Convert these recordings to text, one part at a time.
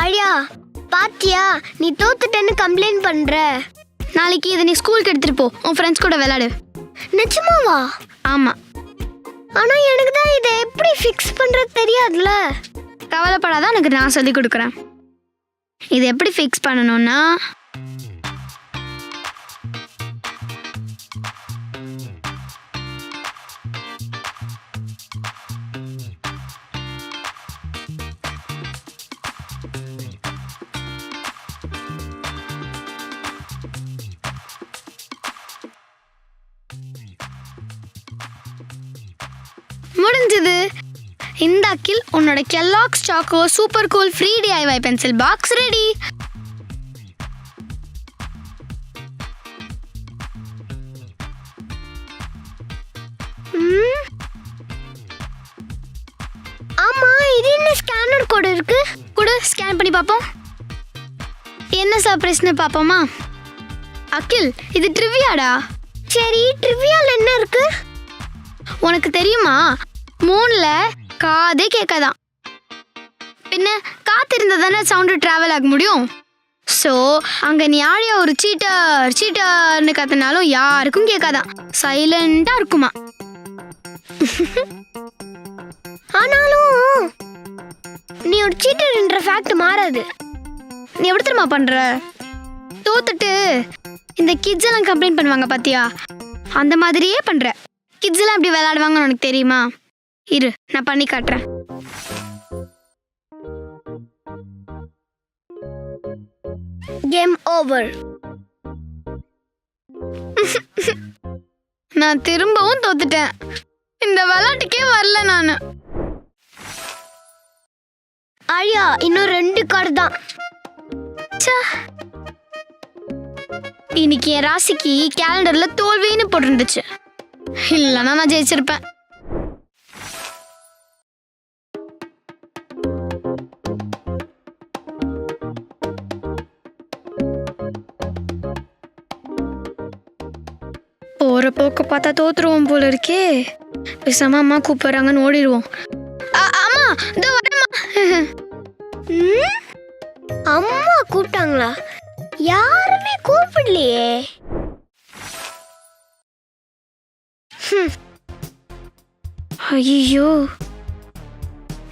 ஆழியா பாத்தியா நீ தோத்துட்டேன்னு கம்ப்ளைண்ட் பண்ற. நாளைக்கு இதை நீ ஸ்கூலுக்கு எடுத்துட்டு போ. உன் ஃப்ரெண்ட்ஸ் கூட விளையாடு. நிஜமாவா? ஆமாம் ஆனா எனக்கு தான் இதை எப்படி ஃபிக்ஸ் பண்றது தெரியாதுல கவலைப்படாத எனக்கு நான் சொல்லி கொடுக்குறேன். இது எப்படி ஃபிக்ஸ் பண்ணணும்னா முடிஞ்சது இந்த அக்கில் உன்னோட Kellogg's choco super cool free டிஐவை pencil box ready ஆமா இது என்ன ஸ்கேனர் கோடு இருக்கு? கொடு ஸ்கேன் பண்ணி பார்ப்போம் என்ன சர்ப்ரைஸ்னு பார்ப்போமா அகில் இது ட்ரிவியாடா சரி ட்ரிவியால என்ன இருக்கு? உனக்கு தெரியுமா? மூணுல காதே கேட்காதான். பின்ன காத்திருந்தா தானே சவுண்டு ட்ராவல் ஆக முடியும்? ஸோ அங்கே நீ ஆழியா ஒரு சீட்டர் சீட்டர்னு கத்தினாலும் யாருக்கும் கேட்காதான். சைலண்டாக இருக்குமா? ஆனாலும் நீ ஒரு சீட்டர்ன்ற ஃபேக்ட் மாறாது. நீ எப்படி தெரியுமா பண்ணுற தோத்துட்டு இந்த கிட்ஸ் எல்லாம் கம்ப்ளைண்ட் பண்ணுவாங்க பாத்தியா? அந்த மாதிரியே பண்ணுற கிட்ஸ் எல்லாம் எப்படி விளையாடுவாங்கன்னு உனக்கு தெரியுமா? இரு நான் பண்ணி காட்டுறேன். கேம் ஓவர் நான் திரும்பவும் தோத்துட்டேன். இந்த விளையாட்டுக்கே வரல நான். ஆழியா இன்னும் ரெண்டு கார்டு தான். இன்னைக்கு என் ராசிக்கு கேலண்டர்ல தோல்வின்னு போட்டிருந்துச்சு. இல்லைன்னா நான் ஜெயிச்சிருப்பேன். போற போக்க பார்த்தா தோத்துருவோம் போல இருக்கே. பேசாம அம்மா கூப்பிடுறாங்கன்னு ஓடிடுவோம். அம்மா இதோ வரேம்மா. அம்மா கூப்பிட்டாங்களா? யாருமே கூப்பிடலையே. ஐயோ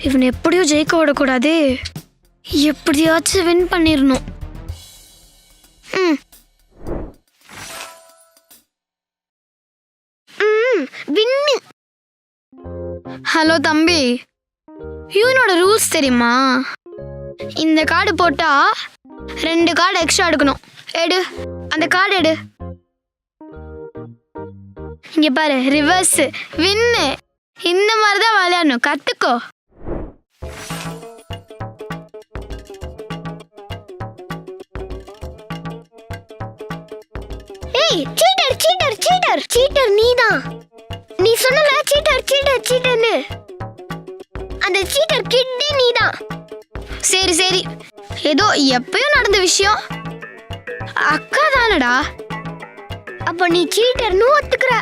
இவன் எப்படியோ ஜெயிக்க விடக்கூடாது. எப்படியாச்சும் வின் பண்ணிடணும். வின்னு ஹலோ தம்பி. யூனோட ரூல்ஸ் தெரியுமா? இந்த கார்டு போட்டா ரெண்டு கார்டு எக்ஸ்ட்ரா எடுக்கணும். எடு. அந்த கார்டு எடு. இங்க பாரு ரிவர்ஸ் வின்னு இந்த மாதிரி தான் விளையாடணும். கத்துக்கோ. ஏய் சீட்டர் சீட்டர் சீட்டர் சீட்டர் நீதான். நீ சொன்னல சீட்டர் சீட்டர் சீட்டர்னு அந்த சீட்டர் கிட்டே நீதான். சரி சரி. ஏதோ எப்பயும் நடந்த விஷயம். அக்கா தானடா அப்ப நீ சீட்டர்னு ஒத்துக்கிற.